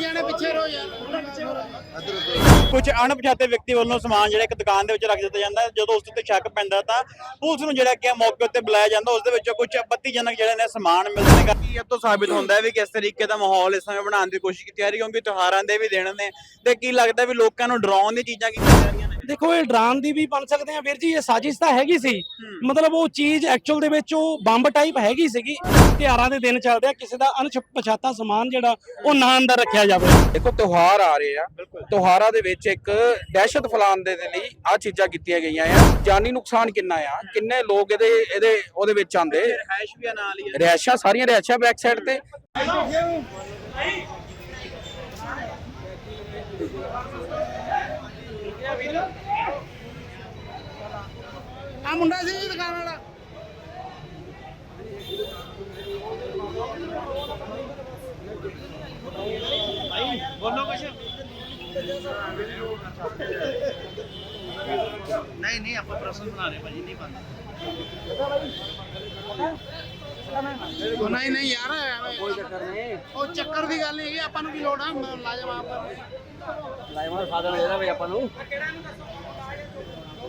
ਜਾਣੇ ਪਿੱਛੇ ਰਹੋ ਯਾਰ। ਕੁਝ ਅਣਪਛਾਤੇ ਵਿਅਕਤੀ ਵੱਲੋਂ ਸਮਾਨ ਜਿਹੜਾ ਇੱਕ ਦੁਕਾਨ ਦੇ ਵਿੱਚ ਰੱਖ ਦਿੱਤਾ ਜਾਂਦਾ ਹੈ। ਜਦੋਂ ਉਸ ਉੱਤੇ ਸ਼ੱਕ ਪੈਂਦਾ ਤਾਂ ਪੁਲਿਸ ਨੂੰ ਜਿਹੜਾ ਕਿ ਮੌਕੇ ਉੱਤੇ ਬੁਲਾਇਆ ਜਾਂਦਾ। ਉਸ ਦੇ ਵਿੱਚੋਂ ਕੁਝ ਆਪੱਤੀਜਨਕ ਜਿਹੜੇ ਨੇ ਸਮਾਨ ਮਿਲਦੇ ਨੇ। ਕੀ ਇਹ ਤੋਂ ਸਾਬਿਤ ਹੁੰਦਾ ਹੈ ਵੀ ਕਿਸ ਤਰੀਕੇ ਦਾ ਮਾਹੌਲ ਇਸ ਸਮੇਂ ਬਣਾਉਣ ਦੀ ਕੋਸ਼ਿਸ਼ ਕੀਤੀ ਜਾ ਰਹੀ ਕਿਉਂਕਿ ਤਿਉਹਾਰਾਂ ਦੇ ਵੀ ਦਿਨ ਨੇ ਤੇ ਕੀ ਲੱਗਦਾ ਵੀ ਲੋਕਾਂ ਨੂੰ ਡਰਾਉਣ ਦੀ ਚੀਜ਼ਾਂ ਕੀਤੀਆਂ ਜਾ ਰਹੀਆਂ ਨੇ? ਦੇਖੋ ਇਹ ਡਰਾਨ ਦੀ ਵੀ ਬਣ ਸਕਦੇ ਆ ਵੀਰ ਜੀ ਇਹ ਸਾਜ਼ਿਸ਼ ਤਾਂ ਹੈਗੀ ਸੀ। ਮਤਲਬ ਉਹ ਚੀਜ਼ ਐਕਚੁਅਲ ਦੇ ਵਿੱਚ ਉਹ ਬੰਬ ਟਾਈਪ ਹੈਗੀ ਸੀਗੀ। ਤਿਉਹਾਰਾਂ ਦੇ ਦਿਨ ਚੱਲਦੇ ਆ ਕਿਸੇ ਦਾ ਅਣਪਛਾਤਾ ਸਮਾਨ ਜਿਹੜਾ ਉਹ ਨਾ ਅੰਦਰ ਰੱਖਿਆ ਜਾਵੇ। ਦੇਖੋ ਤਿਉਹਾਰ ਆ ਰਹੇ ਆ। ਤਿਉਹਾਰਾਂ ਦੇ ਵਿੱਚ ਇੱਕ ਦਹਿਸ਼ਤ ਫੈਲਾਉਣ ਦੇ ਲਈ ਆ ਚੀਜ਼ਾਂ ਕੀਤੀਆਂ ਗਈਆਂ ਆ। ਜਾਨੀ ਨੁਕਸਾਨ ਕਿੰਨਾ ਆ? ਕਿੰਨੇ ਲੋਕ ਇਹਦੇ ਇਹਦੇ ਉਹਦੇ ਵਿੱਚ ਆਂਦੇ ਰਹਿਸ਼ ਸਾਰੀਆਂ ਰਿਹਾਇਸ਼ਾਂ ਬੈਕ ਸਾਈਡ ਤੇ। ਆ ਮੁੰਡਾ ਸੀ ਜੀ ਦੁਕਾਨ ਵਾਲਾ। ਨਹੀਂ ਨਹੀਂ ਆਪਾਂ ਪ੍ਰਸ਼ਨ ਬਣਾ ਰਹੇ ਭਾਜੀ ਨਹੀਂ ਬੰਦ ਨਹੀਂ ਨਹੀਂ ਯਾਰ ਕੋਈ ਚੱਕਰ ਨਹੀਂ ਉਹ ਚੱਕਰ ਦੀ ਗੱਲ ਨਹੀਂ ਹੈਗੀ ਆਪਾਂ ਨੂੰ ਕੀ ਲੋੜ ਆ? ਲਾਜਮ ਆਪ ਲਾਈਵ ਸਾਧਨ ਇਹਦਾ ਵੀ ਆਪਾਂ ਨੂੰ।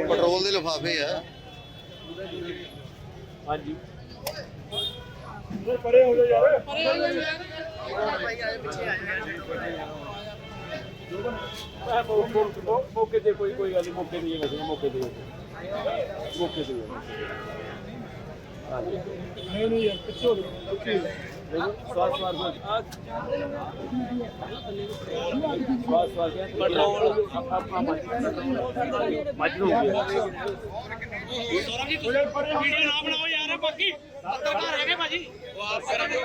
ਪੈਟਰੋਲ ਦੇ ਲਿਫਾਫੇ ਆ। ਮੌਕੇ ਤੇ ਕੋਈ ਕੋਈ ਗੱਲ ਨਹੀਂ ਮੌਕੇ ਤੇ ਵੈਸੇ ਮੌਕੇ ਤੇ ਮੌਕੇ ਤੇ ਨਹੀਂ ਨਹੀਂ ਯਾਰ ਪਿੱਛੇ ਹੋ ਸਵਾਸ ਸਵਾਸ ਸਵਾਸ ਸਵਾਸ ਪੈਟਰੋਲ ਆਪਣਾ ਮੱਝ ਨੂੰ ਵੀਡੀਓ ਨਾ ਬਣਾਓ ਯਾਰ, ਬਾਕੀ। ਪੱਤਰਕਾਰ ਹੈਗੇ ਭਾਜੀ ਵੀਡੀਓ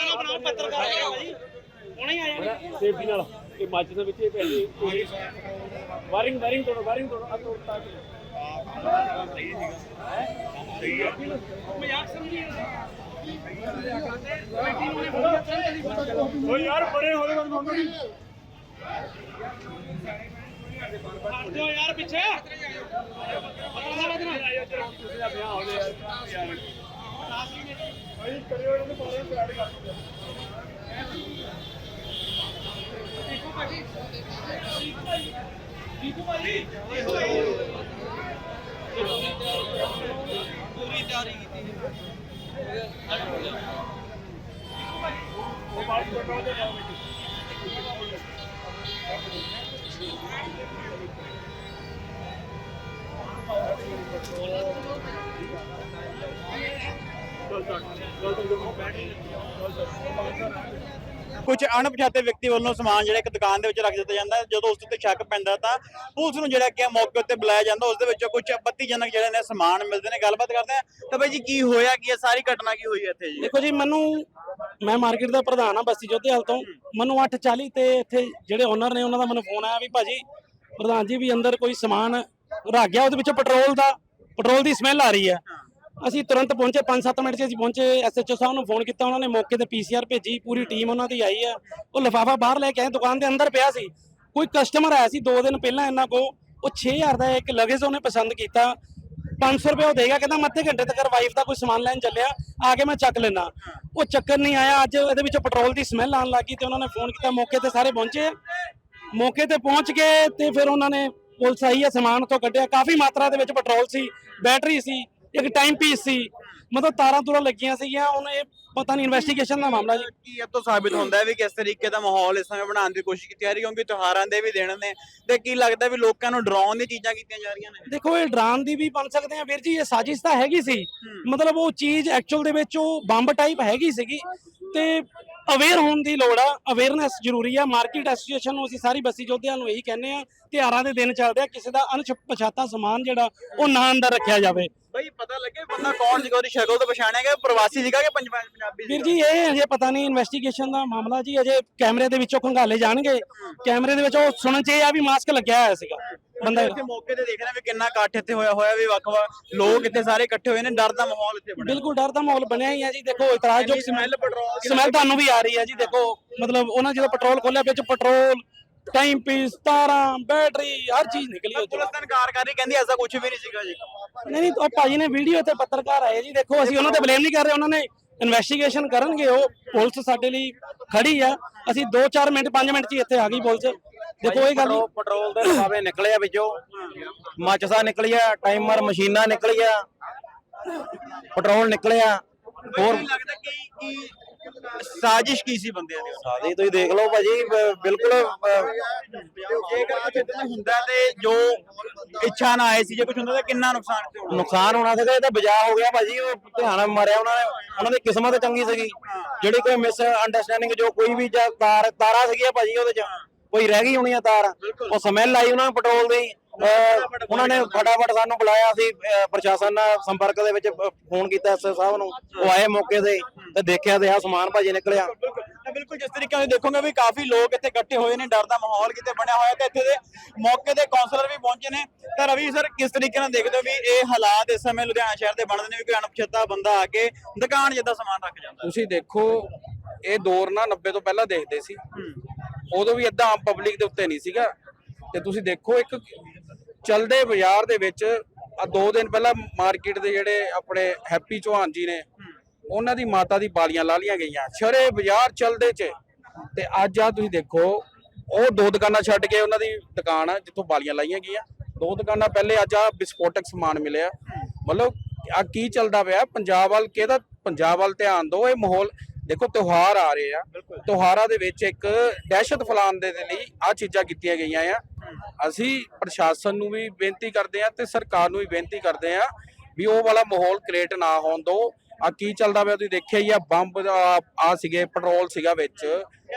ਨਾ ਬਣਾਓ ਪੱਤਰਕਾਰ ਹੈਗੇ ਭਾਜੀ ਹੁਣੇ ਆ ਜਾਣਗੇ ਸੇਫਟੀ ਨਾਲ ਇਹ ਮੱਝ ਦੇ ਵਿੱਚ ਇਹ ਪਹਿਲੇ ਵਾਰਿੰਗ ਵਾਰਿੰਗ ਤੋੜੋ ਵਾਰਿੰਗ ਤੋੜੋ ਆ ਤੋੜ ਤਾਂ ਮਜ਼ਾਕ ਸਮਝੀ ਓ ਯਾਰ, ਬੜੇ ਹੋਲੇ ਬੰਦ ਮੰਨੋ ਨਹੀਂ ਹਟ ਯਾਰ, ਪਿੱਛੇ। ਪਤਾ ਨਾ ਤੁਸੀਂ ਦਾ ਵਿਆਹ ਹੋ ਗਿਆ ਯਾਰ ਭਾਈ ਕਰਿਓ ਇਹਨੂੰ ਪਾਰੇ ਸਟਾਰਟ ਕਰ Go done. Go done. ਕੁਝ ਅਣਪਛਾਤੇ ਵਿਅਕਤੀ ਵੱਲੋਂ ਸਮਾਨ ਜਿਹੜਾ ਇੱਕ ਦੁਕਾਨ ਦੇ ਵਿੱਚ ਰੱਖ ਦਿੱਤਾ ਜਾਂਦਾ ਹੈ। ਜਦੋਂ ਉਸ ਉੱਤੇ ਸ਼ੱਕ ਪੈਂਦਾ ਤਾਂ ਪੁਲਿਸ ਨੂੰ ਜਿਹੜਾ ਕਿ ਮੌਕੇ ਉੱਤੇ ਬੁਲਾਇਆ ਜਾਂਦਾ। ਉਸ ਦੇ ਵਿੱਚੋਂ ਕੁਝ ਆਪੱਤੀਜਨਕ ਜਿਹੜੇ ਨੇ ਸਮਾਨ ਮਿਲਦੇ ਨੇ। ਗੱਲਬਾਤ ਕਰਦੇ ਆ ਤਾਂ ਬਾਈ ਜੀ ਕੀ ਹੋਇਆ? ਕੀ ਹੈ? ਸਾਰੀ ਘਟਨਾ ਕੀ ਹੋਈ ਹੈ ਇੱਥੇ ਜੀ? ਦੇਖੋ ਜੀ ਮੈਨੂੰ ਮੈਂ ਮਾਰਕੀਟ ਦਾ ਪ੍ਰਧਾਨ ਆ ਬਸਤੀ ਜੋਧੇਵਾਲ ਤੋਂ। ਮੈਨੂੰ 8:40 ਤੇ ਇੱਥੇ ਜਿਹੜੇ ਓਨਰ ਨੇ ਉਹਨਾਂ ਦਾ ਮੈਨੂੰ ਫੋਨ ਆਇਆ ਵੀ ਭਾਜੀ ਪ੍ਰਧਾਨ ਜੀ ਵੀ ਅੰਦਰ ਕੋਈ ਸਮਾਨ ਰੱਖ ਗਿਆ। ਉਹਦੇ ਵਿੱਚ ਪੈਟਰੋਲ ਦਾ ਪੈਟਰੋਲ ਦੀ ਸਮੈਲ ਆ ਰਹੀ ਹੈ। ਅਸੀਂ ਤੁਰੰਤ ਪਹੁੰਚੇ 5-7 ਮਿੰਟ 'ਚ ਅਸੀਂ ਪਹੁੰਚੇ ਐਸਐਚਓ ਸਾਹਿਬ ਨੂੰ ਫੋਨ ਕੀਤਾ, ਉਹਨਾਂ ਨੇ ਮੌਕੇ ਤੇ ਪੀਸੀਆਰ ਭੇਜੀ, ਪੂਰੀ ਟੀਮ ਉਹਨਾਂ ਦੀ ਆਈ ਆ। ਉਹ ਲਿਫਾਫਾ ਬਾਹਰ ਲੈ ਕੇ ਆਏ, ਦੁਕਾਨ ਦੇ ਅੰਦਰ ਪਿਆ ਸੀ। ਕੋਈ ਕਸਟਮਰ ਆਇਆ ਸੀ 2 ਦਿਨ ਪਹਿਲਾਂ ਇਹਨਾਂ ਕੋ ਉਹ 6000 ਦਾ ਇੱਕ ਲਗੇਜ ਉਹਨੇ ਪਸੰਦ ਕੀਤਾ। 500 ਰੁਪਏ ਉਹ ਦੇਗਾ, ਕਹਿੰਦਾ ਮੈਂ ਅੱਧੇ ਘੰਟੇ ਤੱਕ ਵਾਈਫ ਦਾ ਕੋਈ ਸਮਾਨ ਲੈਣ ਚੱਲਿਆ, ਆ ਕੇ ਮੈਂ ਚੱਕ ਲੈਣਾ ਉਹ ਚੱਕਰ ਨਹੀਂ ਆਇਆ, ਅੱਜ ਇਹਦੇ ਵਿੱਚੋਂ ਪੈਟਰੋਲ ਦੀ ਸਮੈਲ ਆਉਣ ਲੱਗੀ ਤੇ ਉਹਨਾਂ ਨੇ ਫੋਨ ਕੀਤਾ, ਮੌਕੇ ਤੇ ਸਾਰੇ ਪਹੁੰਚੇ। ਮੌਕੇ ਤੇ ਪਹੁੰਚ ਕੇ ਤੇ ਫਿਰ ਉਹਨਾਂ ਨੇ ਪੁਲਿਸ ਆਈ ਹੈ ਸਮਾਨ ਉੱਥੋਂ ਕੱਢਿਆ। ਕਾਫੀ ਮਾਤਰਾ ਦੇ ਵਿੱਚ ਪੈਟਰੋਲ ਸੀ ਬੈਟਰੀ ਸੀ ਇੱਕ ਟਾਈਮ ਪੀਸ ਸੀ। ਮਤਲਬ ਤਾਰਾਂ ਤੁਰਾਂ ਲੱਗੀਆਂ ਸੀਗੀਆਂ ਹੁਣ ਇਹ ਪਤਾ ਨਹੀਂ ਇਨਵੈਸਟੀਗੇਸ਼ਨ ਦਾ ਮਾਮਲਾ ਜੀ। ਕੀ ਇਹ ਤੋਂ ਸਾਬਿਤ ਹੁੰਦਾ ਹੈ ਵੀ ਕਿਸ ਤਰੀਕੇ ਦਾ ਮਾਹੌਲ ਇਸ ਸਮੇਂ ਬਣਾਉਣ ਦੀ ਕੋਸ਼ਿਸ਼ ਕੀਤੀ ਜਾ ਰਹੀ ਹੈ? ਕਿਉਂਕਿ ਤਿਉਹਾਰਾਂ ਦੇ ਵੀ ਦਿਨ ਨੇ ਤੇ ਕੀ ਲੱਗਦਾ ਵੀ ਲੋਕਾਂ ਨੂੰ ਡਰਾਉਣ ਦੀ ਚੀਜ਼ਾਂ ਕੀਤੀਆਂ ਜਾ ਰਹੀਆਂ ਨੇ? ਦੇਖੋ ਇਹ ਡਰਾਨ ਦੀ ਵੀ ਬਣ ਸਕਦੇ ਆ ਵੀਰ ਜੀ ਇਹ ਸਾਜ਼ਿਸ਼ ਤਾਂ ਹੈਗੀ ਸੀ। ਮਤਲਬ ਉਹ ਚੀਜ਼ ਐਕਚੁਅਲ ਦੇ ਵਿੱਚ ਉਹ ਬੰਬ ਟਾਈਪ ਹੈਗੀ ਸੀਗੀ। ਤੇ ਅਵੇਅਰ ਹੋਣ ਦੀ ਲੋੜ ਆ। ਅਵੇਅਰਨੈਸ ਜ਼ਰੂਰੀ ਆ। ਮਾਰਕੀਟ ਐਸੋਸੀਏਸ਼ਨ ਨੂੰ ਅਸੀਂ ਸਾਰੀ ਬਸੀ ਜੋਧਿਆਂ ਨੂੰ ਇਹੀ ਕਹਿੰਦੇ ਆ ਤਿਉਹਾਰਾਂ ਦੇ ਦਿਨ ਚੱਲਦੇ ਆ। ਕਿਸੇ ਦਾ ਅਣਪਛਾਤਾ ਸਮਾਨ ਜਿਹੜਾ ਉਹ ਨਾ ਅੰਦਰ ਰੱਖਿਆ ਜਾਵੇ। ਬਈ ਪਤਾ ਲੱਗੇ ਬੰਦਾ ਕੌਣ ਸੀਗਾ ਉਹਦੀ ਸ਼ਕਲ ਤੋਂ ਪਛਾਣਿਆ ਗਿਆ ਪ੍ਰਵਾਸੀ ਸੀਗਾ ਕਿ ਪੰਜ- ਪੰਜਾਬੀ ਵੀਰ? ਜੀ ਇਹ ਅਜੇ ਪਤਾ ਨਹੀਂ ਇਨਵੈਸਟੀਗੇਸ਼ਨ ਦਾ ਮਾਮਲਾ ਜੀ ਅਜੇ ਕੈਮਰੇ ਦੇ ਵਿੱਚੋਂ ਖੰਗਾਲੇ ਜਾਣਗੇ। ਕੈਮਰੇ ਦੇ ਵਿੱਚ ਉਹ ਸੁਣਨ ਚ ਇਹ ਆ ਵੀ ਮਾਸਕ ਲੱਗਿਆ ਹੋਇਆ ਸੀਗਾ। ਬੰਦਾ ਇੱਥੇ ਮੌਕੇ ਤੇ ਦੇਖ ਰਹੇ ਵੀ ਕਿੰਨਾ ਇਕੱਠ ਇੱਥੇ ਹੋਇਆ ਹੋਇਆ ਵੀ ਵੱਖ ਲੋਕ ਇੱਥੇ ਸਾਰੇ ਇਕੱਠੇ ਹੋਏ ਨੇ ਡਰ ਦਾ ਮਾਹੌਲ ਇੱਥੇ ਬਣਿਆ। ਬਿਲਕੁਲ ਡਰ ਦਾ ਮਾਹੌਲ ਬਣਿਆ ਹੀ ਹੈ ਜੀ ਦੇਖੋ ਇਤਰਾਜ਼ਯੋਗ ਸਮੈਲ ਪੈਟਰੋਲ ਸਮੈਲ ਤੁਹਾਨੂੰ ਵੀ ਆ ਰਹੀ ਹੈ ਜੀ ਦੇਖੋ ਮਤਲਬ ਉਹਨਾਂ ਜਦੋਂ ਪੈਟਰੋਲ ਖੋਲਿਆ ਵਿੱਚ ਪੈਟਰੋਲ ਟਾਈਮ ਪੀਸ ਤਾਰਾਂ ਬੈਟਰੀ ਹਰ ਚੀਜ਼ ਨਿਕਲੀ ਉਹ ਪੁਲਿਸ ਤਾਂ ਇਨਕਾਰ ਕਰ ਰਹੀ ਕਹਿੰਦੀ ਐਸਾ ਕੁਝ ਵੀ ਨਹੀਂ ਸੀਗਾ ਜੀ। ਨਹੀਂ ਨਹੀਂ ਉਹ ਭਾਜੀ ਨੇ ਵੀਡੀਓ ਤੇ ਪੱਤਰਕਾਰ ਆਏ ਜੀ। ਦੇਖੋ ਅਸੀਂ ਉਹਨਾਂ ਤੇ ਬਲੇਮ ਨਹੀਂ ਕਰ ਰਹੇ ਉਹਨਾਂ ਨੇ ਇਨਵੈਸਟੀਗੇਸ਼ਨ ਕਰਨਗੇ ਉਹ ਪੁਲਿਸ ਸਾਡੇ ਲਈ ਖੜੀ ਆ। ਅਸੀਂ 2-4 ਮਿੰਟ 5 ਮਿੰਟ 'ਚ ਹੀ ਇੱਥੇ ਆ ਗਈ ਪੁਲਿਸ। ਦੇਖੋ ਇਹ ਗੱਲ ਪੈਟਰੋਲ ਦੇ ਲਿਫਾਫੇ ਨਿਕਲੇ ਆ ਵਿੱਚੋਂ ਮਾਚਸਾ ਨਿਕਲੀਆਂ ਟਾਈਮਰ ਮਸ਼ੀਨਾਂ ਨਿਕਲੀਆਂ। ਪੈਟਰੋਲ ਨਿਕਲਿਆ। ਹੋਰ ਲੱਗਦਾ ਕਿ ਕੀ ਸਾਜ਼ਿਸ਼ ਕੀ ਸੀ ਬੰਦਿਆਂ ਦੀ? ਸਾਦੀ ਤੁਸੀਂ ਦੇਖ ਲਓ ਭਾਜੀ ਬ- ਬਿਲਕੁਲ ਅ, ਜੇਕਰ ਕੁਝ ਇਦਾਂ ਹੁੰਦਾ ਤੇ ਜੋ ਇੱਛਾ ਨਾ ਆਏ ਸੀ ਜੇ ਕੁਝ ਹੁੰਦਾ ਤਾਂ ਕਿੰਨਾ ਨੁਕਸਾਨ ਤੇ ਹੋਣਾ? ਨੁਕਸਾਨ ਹੋਣਾ ਸੀਗਾ ਇਹ ਤਾਂ ਬਚਾਅ ਹੋ ਗਿਆ ਭਾਜੀ ਉਹ ਧਿਆਨ ਮਾਰਿਆ ਉਹਨਾਂ ਨੇ ਉਹਨਾਂ ਦੀ ਕਿਸਮਤ ਚੰਗੀ ਸੀਗੀ। ਜਿਹੜੀ ਕੋਈ ਮਿਸ ਅੰਡਰਸਟੈਂਡਿੰਗ ਜੋ ਕੋਈ ਵੀ ਜਾਂ ਤਾਰ ਤਾਰਾਂ ਸੀਗੀਆਂ ਭਾਜੀ ਉਹਦੇ ਚ ਕੋਈ ਰਹਿ ਗਈ ਹੋਣੀ ਆ ਤਾਰ ਉਹ ਸਮੈਲ ਆਈ ਉਹਨਾਂ ਨੂੰ ਪੈਟਰੋਲ ਦੀ। ਉਹਨਾਂ ਨੇ ਫਟਾਫਟ ਸਾਨੂੰ ਬੁਲਾਇਆ ਸੀ ਪ੍ਰਸ਼ਾਸਨ ਨਾਲ ਸੰਪਰਕ ਦੇ ਵਿੱਚ ਫੋਨ ਕੀਤਾ ਐਸਐਸ ਸਾਹਿਬ ਨੂੰ। ਉਹ ਆਏ ਮੌਕੇ ਤੇ ਤੇ ਦੇਖਿਆ ਤੇ ਆ ਸਮਾਨ ਭਾਜੀ ਨਿਕਲਿਆ। ਤਾਂ ਬਿਲਕੁਲ। ਜਿਸ ਤਰੀਕੇ ਨਾਲ ਦੇਖੋਗੇ ਵੀ ਕਾਫੀ ਲੋਕ ਇੱਥੇ ਇਕੱਠੇ ਹੋਏ ਨੇ ਡਰ ਦਾ ਮਾਹੌਲ ਕਿਤੇ ਬਣਿਆ ਹੋਇਆ ਤੇ ਇੱਥੇ ਦੇ ਮੌਕੇ ਦੇ ਕਾਉਂਸਲਰ ਵੀ ਪਹੁੰਚੇ ਨੇ। ਤਾਂ ਰਵੀ ਸਰ ਕਿਸ ਤਰੀਕੇ ਨਾਲ ਦੇਖਦੇ ਹੋ ਵੀ ਇਹ ਹਾਲਾਤ ਇਸ ਸਮੇਂ ਲੁਧਿਆਣਾ ਸ਼ਹਿਰ ਦੇ ਬਣਦੇ ਨੇ ਵੀ ਕੋਈ ਅਣਪਛਾਤਾ ਬੰਦਾ ਆ ਕੇ ਦੁਕਾਨ ਜਿੱਦਾਂ ਸਮਾਨ ਰੱਖ ਜਾਂਦਾ? ਤੁਸੀਂ ਦੇਖੋ ਇਹ ਦੌਰ ਨਾ 90 ਤੋਂ ਪਹਿਲਾਂ ਦੇਖਦੇ ਸੀ। ਉਦੋਂ ਵੀ ਏਦਾਂ ਆਮ ਪਬਲਿਕ ਦੇ ਉੱਤੇ ਨਹੀਂ ਸੀਗਾ। ਤੇ ਤੁਸੀਂ ਦੇਖੋ ਇੱਕ ਚਲਦੇ ਬਾਜ਼ਾਰ ਦੇ ਵਿੱਚ ਆ ਦੋ ਦਿਨ ਪਹਿਲਾਂ ਮਾਰਕੀਟ ਦੇ ਜਿਹੜੇ ਆਪਣੇ ਹੈਪੀ ਚੌਹਾਨ ਜੀ ਨੇ ਉਹਨਾਂ ਦੀ ਮਾਤਾ ਦੀ ਬਾਲੀਆਂ ਲਾ ਲੀਆਂ ਗਈਆਂ। ਸ਼ਰੇ ਬਾਜ਼ਾਰ ਚਲਦੇ ਚ ਤੇ ਅੱਜ ਆ ਤੁਸੀਂ ਦੇਖੋ ਉਹ ਦੋ ਦੁਕਾਨਾਂ ਛੱਡ ਕੇ ਉਹਨਾਂ ਦੀ ਦੁਕਾਨ ਆ ਜਿੱਥੋਂ ਬਾਲੀਆਂ ਲਾਈਆਂ ਗਈਆਂ। ਦੋ ਦੁਕਾਨਾਂ ਪਹਿਲੇ ਅੱਜ ਆ ਵਿਸਫੋਟਕ ਸਮਾਨ ਮਿਲਿਆ। ਮਤਲਬ ਆ ਕੀ ਚੱਲਦਾ ਪਿਆ ਪੰਜਾਬ ਵੱਲ ਕਿਹਦਾ ਪੰਜਾਬ ਵੱਲ ਧਿਆਨ ਦਿਓ ਇਹ ਮਾਹੌਲ ਦੇਖੋ ਤਿਉਹਾਰ ਆ ਰਹੇ ਆ। ਤਿਉਹਾਰਾਂ ਦੇ ਵਿੱਚ ਇੱਕ ਦਹਿਸ਼ਤ ਫੈਲਾਉਣ ਦੇ ਲਈ ਆ ਚੀਜ਼ਾਂ ਕੀਤੀਆਂ ਗਈਆਂ ਆ। ਅਸੀਂ ਪ੍ਰਸ਼ਾਸਨ ਨੂੰ ਵੀ ਬੇਨਤੀ ਕਰਦੇ ਆ ਤੇ ਸਰਕਾਰ ਨੂੰ ਵੀ ਬੇਨਤੀ ਕਰਦੇ ਆ ਵੀ ਉਹ ਵਾਲਾ ਮਾਹੌਲ ਕ੍ਰੀਏਟ ਨਾ ਹੋਣ ਦਿਓ ਆ ਕੀ ਚੱਲਦਾ ਪਿਆ ਤੁਸੀਂ ਦੇਖਿਆ ਹੀ ਆ ਬੰਬ ਆ ਸੀਗੇ ਪੈਟਰੋਲ ਸੀਗਾ ਵਿੱਚ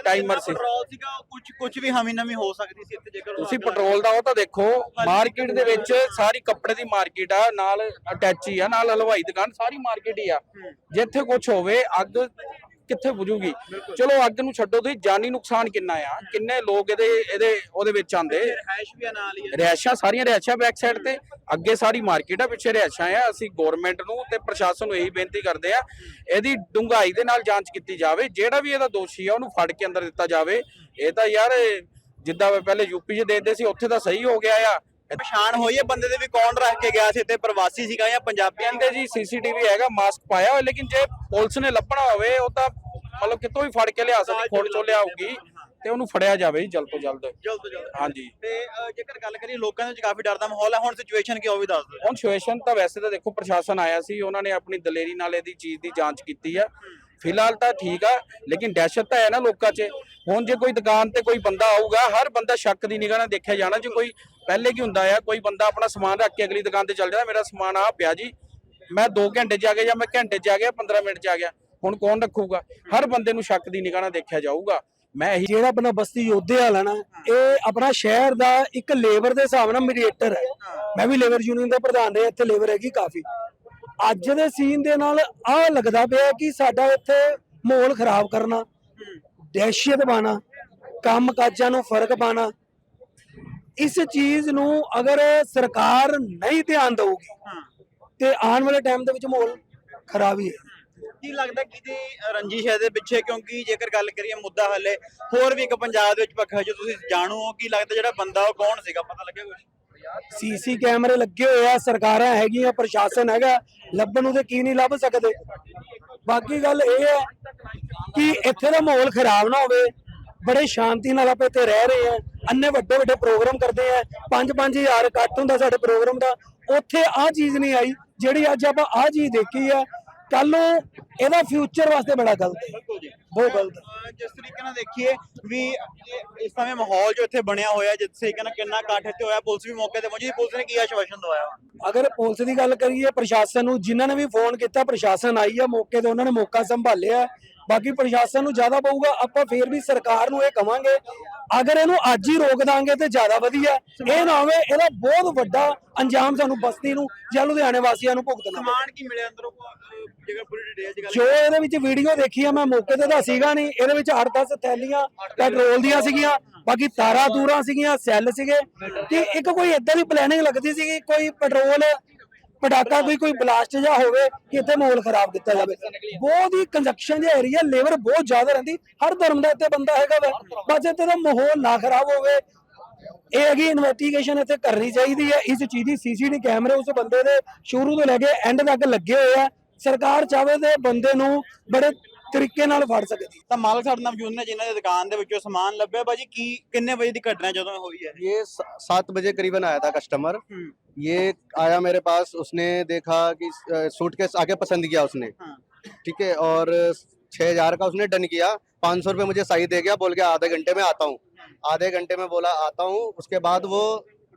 ਟਾਈਮਰ ਸੀ। ਪੈਟਰੋਲ ਸੀਗਾ ਕੁਝ ਕੁਝ ਵੀ ਹਮੀ ਨਮੀ ਹੋ ਸਕਦੀ ਸੀ ਇੱਥੇ ਜੇਕਰ ਤੁਸੀਂ ਪੈਟਰੋਲ ਦਾ ਉਹ ਤਾਂ ਦੇਖੋ ਮਾਰਕੀਟ ਦੇ ਵਿੱਚ ਸਾਰੀ ਕੱਪੜੇ ਦੀ ਮਾਰਕੀਟ ਆ ਨਾਲ ਅਟੈਚ ਹੀ ਆ ਨਾਲ ਹਲਵਾਈ ਦੁਕਾਨ ਸਾਰੀ ਮਾਰਕੀਟ ਹੀ ਆ। ਜਿੱਥੇ ਕੁਝ ਹੋਵੇ ਅੱਗ ਕਿੱਥੇ ਬੁਝੂਗੀ? ਚਲੋ ਅੱਗ ਨੂੰ ਛੱਡੋ ਤੁਸੀਂ ਜਾਨੀ ਨੁਕਸਾਨ ਕਿੰਨਾ ਆ? ਕਿੰਨੇ ਲੋਕ ਇਹਦੇ ਇਹਦੇ ਉਹਦੇ ਵਿੱਚ ਆਂਦੇ ਵੀ ਨਾਲ ਹੀ ਰਿਹਾਇਸ਼ਾਂ ਸਾਰੀਆਂ ਰਿਹਾਇਸ਼ਾਂ ਬੈਕ ਸਾਈਡ ਤੇ। ਅੱਗੇ ਸਾਰੀ ਮਾਰਕੀਟ ਆ ਪਿੱਛੇ ਰਿਹਾਇਸ਼ਾਂ ਆ। ਅਸੀਂ ਗਵਰਨਮੈਂਟ ਨੂੰ ਤੇ ਪ੍ਰਸ਼ਾਸਨ ਨੂੰ ਇਹੀ ਬੇਨਤੀ ਕਰਦੇ ਆ ਇਹਦੀ ਡੂੰਘਾਈ ਦੇ ਨਾਲ ਜਾਂਚ ਕੀਤੀ ਜਾਵੇ। ਜਿਹੜਾ ਵੀ ਇਹਦਾ ਦੋਸ਼ੀ ਆ ਉਹਨੂੰ ਫੜ ਕੇ ਅੰਦਰ ਦਿੱਤਾ ਜਾਵੇ। ਇਹ ਤਾਂ ਯਾਰ ਜਿੱਦਾਂ ਪਹਿਲੇ ਯੂਪੀ 'ਚ ਦੇਦੇ ਸੀ ਉੱਥੇ ਤਾਂ ਸਹੀ ਹੋ ਗਿਆ ਆ। ਪਛਾਣ ਹੋਈ ਹੈ ਬੰਦੇ ਦੇ ਵੀ ਕੌਣ ਰੱਖ ਕੇ ਗਿਆ ਸੀ ਇੱਥੇ ਪ੍ਰਵਾਸੀ ਸੀਗਾ ਜਾਂ ਪੰਜਾਬੀ ਕਹਿੰਦੇ ਜੀ ਸੀਸੀਟੀਵੀ ਹੈਗਾ ਮਾਸਕ ਪਾਇਆ ਹੋਇਆ ਲੇਕਿਨ ਜੇ ਪੁਲਿਸ ਨੇ ਲੱਭਣਾ ਹੋਵੇ ਉਹ ਤਾਂ ਮਤਲਬ ਕਿਤੋਂ ਵੀ ਫੜ ਕੇ ਲਿਆ ਸਕਦੀ ਖੋੜ ਚੋਂ ਲਿਆਊਗੀ ਤੇ ਉਹਨੂੰ ਫੜਿਆ ਜਾਵੇ ਜੀ ਜਲਦ ਤੋਂ ਜਲਦ। ਜਲਦ ਤੋਂ ਜਲਦ। ਹਾਂਜੀ। ਤੇ ਜੇਕਰ ਗੱਲ ਕਰੀਏ ਲੋਕਾਂ ਦੇ ਵਿੱਚ ਕਾਫੀ ਡਰ ਦਾ ਮਾਹੌਲ ਹੈ ਹੁਣ ਸਿਚੁਏਸ਼ਨ ਕੀ ਉਹ ਵੀ ਦੱਸ ਦਿਓ। ਹੁਣ ਸਿਚੁਏਸ਼ਨ ਤਾਂ ਵੈਸੇ ਤਾਂ ਦੇਖੋ ਪ੍ਰਸ਼ਾਸਨ ਆਇਆ ਸੀ ਉਹਨਾਂ ਨੇ ਆਪਣੀ ਦਲੇਰੀ ਨਾਲ ਇਹਦੀ ਚੀਜ਼ ਦੀ ਜਾਂਚ ਕੀਤੀ ਆ। ਫਿਲਹਾਲ ਤਾਂ ਠੀਕ ਆ ਲੇਕਿਨ ਦਹਿਸ਼ਤ ਤਾਂ ਹੈ ਨਾ ਲੋਕਾਂ 'ਚ। ਹੁਣ ਜੇ ਕੋਈ ਦੁਕਾਨ ਤੇ ਕੋਈ ਬੰਦਾ ਆਊਗਾ ਹਰ ਬੰਦਾ ਸ਼ੱਕ ਦੀ ਨਿਗਾਹ ਨਾਲ ਦੇਖਿਆ ਜਾਣਾ ਜੇ ਕੋਈ ਪਹਿਲੇ ਕੀ ਹੁੰਦਾ ਆ ਕੋਈ ਬੰਦਾ ਆਪਣਾ ਸਮਾਨ ਰੱਖ ਕੇ ਅਗਲੀ ਦੁਕਾਨ ਤੇ ਚੱਲ ਜਾਂਦਾ ਮੇਰਾ ਸਮਾਨ ਆ ਪਿਆ ਜੀ। ਮੈਂ 2 ਘੰਟੇ 'ਚ ਆ ਗਿਆ ਜਾਂ ਮੈਂ ਘੰਟੇ 'ਚ ਆ ਗਿਆ 15 ਮਿੰਟ 'ਚ ਆ ਗਿਆ ਹੁਣ ਕੌਣ ਰੱਖੂਗਾ? ਹਰ ਬੰਦੇ ਨੂੰ ਸ਼ੱਕ ਦੀ ਨਿਗਾਹ ਨਾਲ ਦੇਖਿਆ ਜਾਊਗਾ। ਮੈਂ ਇਹੀ ਜਿਹੜਾ ਆਪਣਾ ਬਸਤੀ ਯੋਧੇ ਵਾਲਾ ਨਾ ਇਹ ਆਪਣਾ ਸ਼ਹਿਰ ਦਾ ਇੱਕ ਲੇਬਰ ਦੇ ਹਿਸਾਬ ਨਾਲ ਮੀਡੀਏਟਰ ਹੈ। ਮੈਂ ਵੀ ਲੇਬਰ ਯੂਨੀਅਨ ਦਾ ਪ੍ਰਧਾਨ ਰਿਹਾ ਇੱਥੇ ਲੇਬਰ ਹੈਗੀ ਕਾਫੀ। ਅੱਜ ਦੇ ਸੀਨ ਦੇ ਨਾਲ ਆਹ ਲੱਗਦਾ ਪਿਆ ਕਿ ਸਾਡਾ ਇੱਥੇ ਮਾਹੌਲ ਖਰਾਬ ਕਰਨਾ ਦਹਿਸ਼ਤ ਪਾਣਾ ਕੰਮ ਕਾਜਾਂ ਨੂੰ ਫ਼ਰਕ ਪਾਣਾ ਇਸ ਚੀਜ਼ ਨੂੰ ਅਗਰ ਸਰਕਾਰ ਨਹੀਂ ਧਿਆਨ ਦੇਊਗੀ ਤੇ ਆਉਣ ਵਾਲੇ ਟਾਈਮ ਦੇ ਵਿੱਚ ਮਾਹੌਲ ਖਰਾਬ ਹੀ ਹੈ। ਕੀ ਲੱਗਦਾ ਕਿਤੇ ਰੰਜਿਸ਼ ਹੈ ਦੇ ਪਿੱਛੇ ਕਿਉਂਕਿ ਜੇਕਰ ਗੱਲ ਕਰੀਏ ਮੁੱਦਾ ਹਲੇ ਹੋਰ ਵੀ ਇੱਕ ਪੰਜਾਬ ਦੇ ਵਿੱਚ ਪੱਖਾ ਜੋ ਤੁਸੀਂ ਜਾਣੂ ਹੋ ਕੀ ਲੱਗਦਾ ਜਿਹੜਾ ਬੰਦਾ ਉਹ ਕੌਣ ਸੀਗਾ? ਪਤਾ ਲੱਗਿਆ ਕੁਝ ਸੀਸੀ ਕੈਮਰੇ ਲੱਗੇ ਹੋਏ ਆ ਸਰਕਾਰਾਂ ਹੈਗੀਆਂ ਪ੍ਰਸ਼ਾਸਨ ਹੈਗਾ ਲੱਭਣ ਨੂੰ ਤੇ ਕੀ ਨਹੀਂ ਲੱਭ ਸਕਦੇ? ਬਾਕੀ ਗੱਲ ਇਹ ਹੈ ਕਿ ਇੱਥੇ ਦਾ ਮਾਹੌਲ ਖਰਾਬ ਨਾ ਹੋਵੇ ਬੜੇ ਸ਼ਾਂਤੀ ਨਾਲ ਆਪਾਂ ਇੱਥੇ ਰਹਿ ਰਹੇ ਆ ਅੰਨੇ ਵੱਡੇ ਵੱਡੇ ਪ੍ਰੋਗਰਾਮ ਕਰਦੇ ਆ 5-5000 ਇਕੱਠ ਹੁੰਦਾ ਸਾਡੇ ਪ੍ਰੋਗਰਾਮ ਦਾ ਉੱਥੇ ਆਹ ਚੀਜ਼ ਨਹੀਂ ਆਈ ਜਿਹੜੀ ਅੱਜ ਆਪਾਂ ਆਹ ਚੀਜ਼ ਦੇਖੀ ਆ ਕੱਲ ਨੂੰ ਇਹਦਾ ਫਿਊਚਰ ਵਾਸਤੇ ਬੜਾ ਗਲਤ ਹੈ। ਬਹੁਤ ਗਲਤ ਜਿਸ ਤਰੀਕੇ ਨਾਲ ਦੇਖੀਏ ਵੀ ਇਸ ਸਮੇਂ ਮਾਹੌਲ ਜੋ ਇੱਥੇ ਬਣਿਆ ਹੋਇਆ ਜਿਸ ਤਰੀਕੇ ਨਾਲ ਕਿੰਨਾ ਇਕੱਠ ਇੱਥੇ ਹੋਇਆ ਪੁਲਿਸ ਵੀ ਮੌਕੇ ਤੇ ਪਹੁੰਚੀ ਪੁਲਿਸ ਨੇ ਕੀ ਆਸ਼ਵਾਸਨ ਦਵਾਇਆ? ਅਗਰ ਪੁਲਿਸ ਦੀ ਗੱਲ ਕਰੀਏ ਪ੍ਰਸ਼ਾਸਨ ਨੂੰ ਜਿਨ੍ਹਾਂ ਨੇ ਵੀ ਫੋਨ ਕੀਤਾ ਪ੍ਰਸ਼ਾਸਨ ਆਈ ਆ ਮੌਕੇ ਤੇ ਉਹਨਾਂ ਨੇ ਮੌਕਾ ਸੰਭਾਲਿਆ। ਬਾਕੀ ਪ੍ਰਸ਼ਾਸਨ ਨੂੰ ਜ਼ਿਆਦਾ ਪਊਗਾ ਆਪਾਂ ਫੇਰ ਵੀ ਸਰਕਾਰ ਨੂੰ ਇਹ ਕਵਾਂਗੇ ਅਗਰ ਇਹਨੂੰ ਅੱਜ ਹੀ ਰੋਕ ਦਾਂਗੇ ਤੇ ਜ਼ਿਆਦਾ ਵਧੀਆ ਇਹ ਨਾ ਹੋਵੇ ਇਹਦਾ ਬਹੁਤ ਵੱਡਾ ਅੰਜਾਮ ਸਾਨੂੰ ਬਸਤੀ ਨੂੰ ਜਾਂ ਲੁਧਿਆਣੇ ਵਾਸੀਆਂ ਨੂੰ ਭੁਗਤਣਾ ਪਵੇ। ਸਮਾਨ ਕੀ ਮਿਲਿਆ ਅੰਦਰੋਂ? ਜੇਕਰ ਪੂਰੀ ਡਿਟੇਲ ਚ ਗੱਲ ਜੋ ਇਹਦੇ ਵਿੱਚ ਵੀਡੀਓ ਦੇਖੀ ਆ ਮੈਂ ਮੌਕੇ ਤੇ ਤਾਂ ਸੀਗਾ ਨਹੀਂ। ਇਹਦੇ ਵਿੱਚ 8-10 ਥੈਲੀਆਂ ਪੈਟਰੋਲ ਦੀਆਂ ਸੀਗੀਆਂ ਬਾਕੀ ਤਾਰਾਂ ਤੂਰਾਂ ਸੀਗੀਆਂ ਸੈੱਲ ਸੀਗੇ। ਤੇ ਇੱਕ ਕੋਈ ਇਦਾਂ ਦੀ ਪਲੈਨਿੰਗ ਲੱਗਦੀ ਸੀਗੀ ਕੋਈ ਪੈਟਰੋਲ ਪਟਾਕਾ ਕੋਈ ਕੋਈ ਬਲਾਸਟ ਜਾਂ ਹੋਵੇ ਕਿ ਇੱਥੇ ਮਾਹੌਲ ਖਰਾਬ ਕੀਤਾ ਜਾਵੇ। ਬਹੁਤ ਹੀ ਕੰਜਕਸ਼ਨ ਜਿਹਾ ਏਰੀਆ ਲੇਬਰ ਬਹੁਤ ਜ਼ਿਆਦਾ ਰਹਿੰਦੀ। ਹਰ ਧਰਮ ਦਾ ਇੱਥੇ ਬੰਦਾ ਹੈਗਾ ਵਾ। ਬਸ ਇੱਥੇ ਦਾ ਮਾਹੌਲ ਨਾ ਖਰਾਬ ਹੋਵੇ। ਇਹ ਹੈਗੀ ਇਨਵੈਸਟੀਗੇਸ਼ਨ ਇੱਥੇ ਕਰਨੀ ਚਾਹੀਦੀ ਹੈ। ਇਸ ਚੀਜ਼ ਦੀ ਸੀਸੀਟੀ ਕੈਮਰੇ ਉਸ ਬੰਦੇ ਦੇ ਸ਼ੁਰੂ ਤੋਂ ਲੈ ਕੇ ਐਂਡ ਤੱਕ ਲੱਗੇ ਹੋਏ ਆ। ਸਰਕਾਰ ਚਾਹਵੇ ਤੇ ਬੰਦੇ ਨੂੰ ਬੜੇ ਤਰੀਕੇ ਨਾਲ ਫੜ ਸਕਦੀ ਤਾਂ ਮਾਲਕ ਸਾਡੇ ਨਾਲ ਮੌਜੂਦ ਨੇ ਜਿਨ੍ਹਾਂ ਦੇ ਦੁਕਾਨ ਦੇ ਵਿੱਚੋਂ ਸਮਾਨ ਲੱਭਿਆ। ਭਾਜੀ ਕੀ ਕਿੰਨੇ ਵਜੇ ਦੀ ਘਟਨਾ ਜਦੋਂ ਹੋਈ ਹੈ? ਇਹ 7 ਵਜੇ ਕਰੀਬਨ ਆਇਆ था ਕਸਟਮਰ ये आया मेरे पास उसने देखा कि सूटकेस आगे पसंद किया उसने। हाँ। ठीक है और छह हज़ार का उसने डन किया पाँच सौ रुपये मुझे सही दे गया बोल के आधे घंटे में आता हूँ। आधे घंटे में बोला आता हूँ उसके बाद वो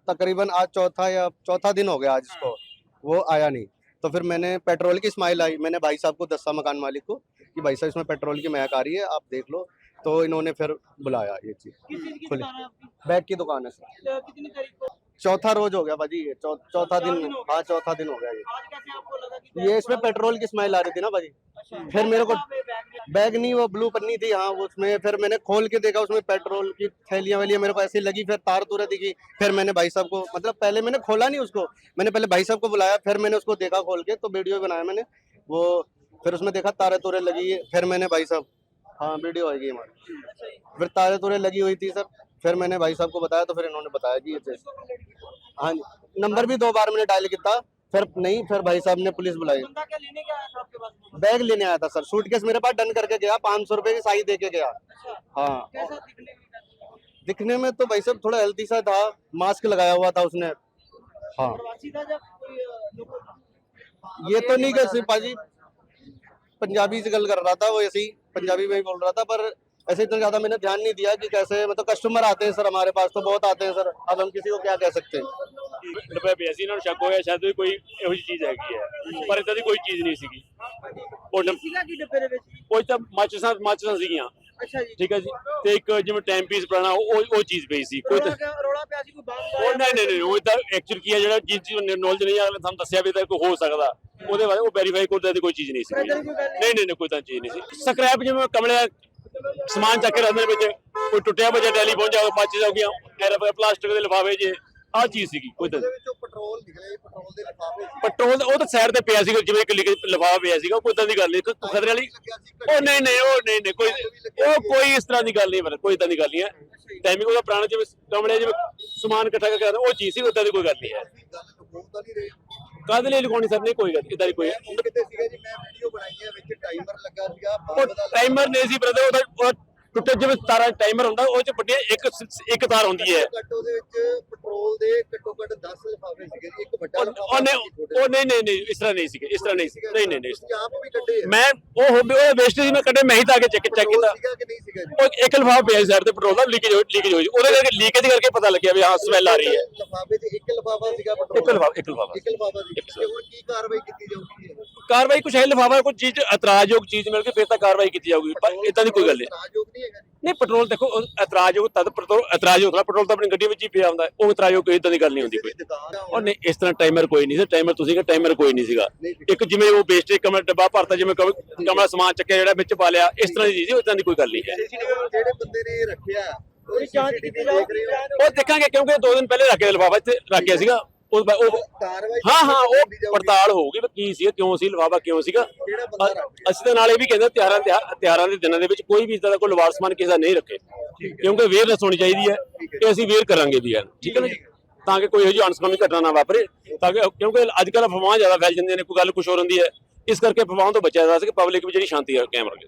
तकरीबन आज चौथा या चौथा दिन हो गया आज इसको वो आया नहीं। तो फिर मैंने पेट्रोल की स्माइल आई मैंने भाई साहब को दसा मकान मालिक को कि भाई साहब इसमें पेट्रोल की महक आ रही है आप देख लो। तो इन्होंने फिर बुलाया ये चीज़ खुली। बैग की दुकान है सर। चौथा रोज हो गया भाजी ये चौ, चौथा दिन हाँ चौथा दिन हो गया ये। ये इसमें पेट्रोल की स्मेल आ रही थी ना भाजी। फिर मेरे को बैग नहीं वो ब्लू पन्नी थी हाँ उसमें फिर मैंने खोल के देखा उसमें पेट्रोल की थैलियाँ वैलियाँ मेरे को ऐसी लगी फिर तार तूरे दिखी फिर मैंने भाई साहब को मतलब पहले मैंने खोला नहीं उसको मैंने पहले भाई साहब को बुलाया फिर मैंने उसको देखा खोल के तो वीडियो बनाया मैंने वो फिर उसमें देखा तारे तुरे लगी फिर मैंने भाई साहब हाँ वीडियो आएगी हमारी। फिर तारे तुरे लगी हुई थी सर। फिर मैंने भाई साहब को बताया तो फिर इन्होंने बताया कि ये हाँ जी नंबर भी दो बार मैंने डायल किया फिर नहीं फिर भाई साहब ने पुलिस बुलाई। बैग लेने आया था सर सूटकेस मेरे पास डन करके गया पाँच सौ रुपए की साई दे के गया हाँ। दिखने में तो भाई साहब थोड़ा हेल्थी सा था मास्क लगाया हुआ था उसने। हाँ। ये तो नहीं कर पाजी पंजाबी से गल कर रहा था वो ऐसे ही पंजाबी में ही बोल रहा था पर ऐसे इतना ज्यादा मैंने ध्यान नहीं दिया कि कैसे मतलब कस्टमर आते हैं सर हमारे पास तो बहुत आते हैं सर अब हम किसी को क्या कह सकते हैं ਡੱਬੇ ਪਿਆ ਸੀ ਇਹਨਾਂ ਨੂੰ ਸ਼ੱਕ ਹੋਇਆ ਸ਼ਾਇਦ ਵੀ ਕੋਈ ਇਹੋ ਜਿਹੀ ਚੀਜ਼ ਹੈਗੀ ਹੈ ਪਰ ਇਦਾਂ ਦੀ ਕੋਈ ਚੀਜ਼ ਨਹੀਂ ਸੀਗੀ ਉਹ ਡੱਬ- ਸੀਗਾ ਕੀ ਡੱਬੇ ਦੇ ਵਿੱਚ ਉਹ ਤਾਂ ਮਾਚਸਾਂ ਮਾਚਸਾਂ ਸੀਗੀਆਂ ਅੱਛਾ ਜੀ ਠੀਕ ਹੈ ਜੀ ਤੇ ਇੱਕ ਜਿਵੇਂ ਟਾਈਮ ਪੀਸ ਪੁਰਾਣਾ ਉਹ ਉਹ- ਉਹ ਚੀਜ਼ ਪਈ ਸੀ ਕੋਈ ਤਾਂ ਰੌਲਾ ਰੌਲਾ ਪਿਆ ਸੀ ਕੋਈ ਬੰਦ ਉਹ ਨਹੀਂ ਨਹੀਂ ਨਹੀਂ ਉਹ ਤਾਂ ਐਕਚੁਅਲ ਕੀ ਹੈ ਜਿਹੜਾ ਜਿਸ ਚੀਜ਼ ਨੌਲੇਜ ਨਹੀਂ ਆ ਸਾਨੂੰ ਦੱਸਿਆ ਵੀ ਤਾਂ ਕੋਈ ਹੋ ਸਕਦਾ ਉਹਦੇ ਬਾਰੇ ਉਹ ਵੈਰੀਫਾਈ ਕੋਈ ਦੀ ਕੋਈ ਚੀਜ਼ ਨਹੀਂ ਸੀ ਏਦਾਂ ਦੀ ਕੋਈ ਗੱਲ ਨਹੀਂ। ਨਹੀਂ ਨਹੀਂ ਨਹੀਂ ਕੋਈ ਤਾਂ ਚੀਜ਼ ਨਹੀਂ ਸੀ ਸਕ੍ਰੈਪ ਜਿਵੇਂ ਕਮਲਿਆ ਸਮਾਨ ਚੱਕ ਕੇ ਰੱਖਦੇ ਵਿੱਚ। ਕੋਈ ਟੁੱਟਿਆ ਬਜਾ ਟੈਲੀਫੋਨ ਜਾਂ ਮਾਚਿਸ ਹੋ ਗਿਆ ਪਲਾਸਟਿਕ ਦੇ ਲਿਫਾਫੇ ਜੇ ਆਹ ਚੀਜ਼ ਸੀਗੀ ਕੋਈ ਤਾਂ। ਪੈਟਰੋਲ ਨਿਕਲੇ ਪੈਟਰੋਲ ਦੇ ਲਿਫਾਫੇ ਪੈਟਰੋਲ ਉਹ ਤਾਂ ਸਾਈਡ ਤੇ ਪਿਆ ਸੀਗਾ ਜਿਵੇਂ ਕਿ ਲਿਫਾਫਾ ਪਿਆ ਸੀਗਾ ਕੋਈ ਤਾਂ ਦੀ ਗੱਲ ਨਹੀਂ। ਖਤਰੇ ਵਾਲੀ ਉਹ ਨਹੀਂ ਨਹੀਂ ਉਹ ਨਹੀਂ ਨਹੀਂ ਕੋਈ ਉਹ ਕੋਈ ਇਸ ਤਰ੍ਹਾਂ ਦੀ ਗੱਲ ਨਹੀਂ ਕੋਈ ਤਾਂ ਦੀ ਗੱਲ ਨਹੀਂ ਹੈ। ਟਾਈਮਿੰਗ ਉਹਦਾ ਪੁਰਾਣਾ ਜਿਵੇਂ ਕਮਲੇ ਜਿਵੇਂ ਸਮਾਨ ਇਕੱਠਾ ਕਰਕੇ ਰੱਖਦੇ, ਉਹ ਚੀਜ਼ ਸੀ ਉਦਾਂ ਦੀ ਕੋਈ ਗੱਲ ਨਹੀਂ ਹੈ। ਕਾਹਦੇ ਲਈ ਲਗਾਉਣੀ ਸਰ? ਨਹੀਂ ਕੋਈ ਗੱਲ ਇਦਾਂ ਦੀ ਕੋਈ ਕਿਤੇ ਸੀਗਾ ਜੀ ਮੈਂ ਵੀਡੀਓ ਬਣਾਈ ਹੈ ਵਿੱਚ ਟਾਈਮਰ ਲੱਗਾ ਸੀਗਾ ਉਹ ਟਾਈਮਰ ਨਹੀਂ ਸੀ ਬ੍ਰਦਰ ਉਹਦਾ ਉਹ ਟੁੱਟੇ ਜਿਵੇਂ ਤਾਰਾ ਟਾਈਮਰ ਹੁੰਦਾ ਉਹ ਚ ਵੱਡੀਆਂ ਇੱਕ ਇੱਕ ਤਾਰ ਹੁੰਦੀ ਹੈ। ਘੱਟ ਉਹਦੇ ਵਿੱਚ ਪੈਟਰੋਲ ਦੇ ਘੱਟੋ ਘੱਟ 10 ਲਿਫਾਫੇ ਸੀਗੇ ਜੀ ਇੱਕ ਵੱਡਾ ਉਹ ਲਿਫਾਫਾ ਉਹ ਨਹੀਂ ਉਹ ਨਹੀਂ ਨਹੀਂ ਨਹੀਂ ਇਸ ਤਰ੍ਹਾਂ ਨਹੀਂ ਸੀਗੇ ਇਸ ਤਰ੍ਹਾਂ ਨਹੀਂ ਸੀ ਨਹੀਂ ਨਹੀਂ ਨਹੀਂ ਆਪ ਵੀ ਕੱਢੇ ਮੈਂ ਉਹ ਹੋ ਉਹ ਵੇਸਟੇਜ ਮੈਂ ਕੱਢੇ ਮੈਂ ਹੀ ਤਾਂ ਆ ਕੇ ਚੈੱਕ ਚੈੱਕ ਕੀਤਾ। ਸੀਗਾ ਕਿ ਨਹੀਂ ਸੀਗਾ ਜੀ? ਉਹ ਇੱਕ ਲਿਫਾਫਾ ਪਿਆ ਸਾਈਡ ਤੇ ਪੈਟਰੋਲ ਦਾ ਲੀਕੇਜ ਲੀਕੇਜ ਹੋਈ। ਉਹਦੇ ਕਰਕੇ ਲੀਕੇਜ ਕਰਕੇ ਪਤਾ ਲੱਗਿਆ ਵੀ ਹਾਂ ਸਮੈਲ ਆ ਰਹੀ ਹੈ। ਲਿਫਾਫੇ 'ਚ ਇੱਕ ਲਿਫਾਫਾ ਸੀਗਾ ਇੱਕ ਪੈਟਰੋਲ ਲਿਫਾਫਾ ਇੱਕ ਲਿਫਾਫਾ ਇੱਕ ਲਿਫਾਫਾ ਸੀ ਤੇ ਹੁਣ ਕੀ ਕਾਰਵਾਈ ਕੀਤੀ ਜਾਊਗੀ ਕਾਰਵਾਈ ਕੁਛ ਹੈ ਲਿਫਾਫਾ ਕੋਈ ਚੀਜ਼ ਇਤਰਾਜ਼ਯੋਗ ਚੀਜ਼ ਮਿਲ ਕੇ ਫਿਰ ਤਾਂ ਕਾਰਵਾਈ ਕੀਤੀ ਜਾਊਗੀ ਪਰ ਇਦਾਂ ਦੀ ਕੋਈ ਗੱਲ ਨਹੀਂ। ਨਹੀਂ ਪੈਟਰੋਲ ਦੇਖੋ ਇਤਰਾਜ਼ਯੋਗ ਤਦ ਪੈਟਰੋਲ ਇਤਰਾਜ਼ਯੋਗ ਹੁੰਦਾ ਪੈਟਰੋਲ ਤਾਂ ਆਪਣੀ ਗੱਡੀ ਵਿੱਚ ਹੀ ਪਿਆ ਹੁੰਦਾ। ਉਹ ਇਤਰਾਜ਼ਯੋਗ ਕੋਈ ਇਦਾਂ ਦੀ ਗੱਲ ਨਹੀਂ ਹੁੰਦੀ ਕੋਈ। ਉਹ ਨਹੀਂ ਇਸ ਤਰ੍ਹਾਂ ਟਾਈਮਰ ਕੋਈ ਨਹੀਂ ਸੀ ਟਾਈਮਰ ਤੁਸੀਂ ਕਿ ਟਾਈਮਰ ਕੋਈ ਨਹੀਂ ਸੀਗਾ। ਇੱਕ ਜਿਵੇਂ ਉਹ ਵੇਸਟੇਜ ਕਮਰਾ ਡੱਬਾ ਭਰਤਾ ਜਿਵੇਂ ਕਮ- ਕਮਰਾ ਸਮਾਨ ਚੱਕਿਆ ਜਿਹੜਾ ਵਿੱਚ ਪਾ ਲਿਆ ਇਸ ਤਰ੍ਹਾਂ ਦੀ ਚੀਜ਼ ਇਦਾਂ ਦੀ ਕੋਈ ਗੱਲ ਨਹੀਂ ਹੈ। ਜਿਹੜੇ ਬੰਦੇ ਨੇ ਇਹ ਰੱਖਿਆ ਉਹ ਜਾਂਚ ਕੀਤੀ ਜਾਊਗੀ ਉਹ ਦੇਖਾਂਗੇ ਕਿਉਂਕਿ ਦੋ ਦਿਨ ਪਹਿਲੇ ਰੱਖਿਆ ਲਿਫਾਫਾ ਇੱਥੇ ਰੱਖਿਆ ਸੀਗਾ। ਉਹ ਉਹ ਕਾਰਵਾਈ ਹਾਂ ਹਾਂ ਉਹ ਪੜਤਾਲ ਹੋਊਗੀ ਵੀ ਕੀ ਸੀ ਕਿਉਂ ਸੀ ਲਿਫਾਫਾ ਕਿਉਂ ਸੀਗਾ? ਰੱਖ ਅਸੀਂ ਤਾਂ ਨਾਲੇ ਵੀ ਕਹਿੰਦੇ ਤਿਆਰਾਂ ਤਿਉਹਾਰਾਂ ਦੇ ਦਿਨਾਂ ਦੇ ਵਿੱਚ ਕੋਈ ਵੀ ਇਦਾਂ ਦਾ ਕੋਈ ਲਵਾਰ ਸਮਾਨ ਕਿਸੇ ਦਾ ਨਹੀਂ ਰੱਖੇ। ਕਿਉਂਕਿ ਅਵੇਅਰਨੈਸ ਹੋਣੀ ਚਾਹੀਦੀ ਹੈ ਕਿ ਅਸੀਂ ਵੇਅਰ ਕਰਾਂਗੇ ਵੀ ਯਾਰ ਠੀਕ ਹੈ ਨਾ ਜੀ? ਤਾਂ ਕਿ ਕੋਈ ਇਹੋ ਜਿਹੀ ਅਣਸੁਖਾਵੀ ਘਟਨਾ ਨਾ ਵਾਪਰੇ। ਤਾਂ ਕਿ ਕਿਉਂਕਿ ਅੱਜ ਕੱਲ੍ਹ ਅਫਵਾਹਾਂ ਜ਼ਿਆਦਾ ਫੈਲ ਜਾਂਦੀਆਂ ਨੇ ਕੋਈ ਗੱਲ ਕੁਝ ਹੋਰ ਹੁੰਦੀ ਹੈ। ਇਸ ਕਰਕੇ ਅਫਵਾਹਾਂ ਤੋਂ ਬਚਿਆ ਜਾ ਸਕੇ ਪਬਲਿਕ ਵਿੱਚ ਜਿਹੜੀ ਸ਼ਾਂਤੀ ਹੈ ਕਾਇਮ ਰਹੇ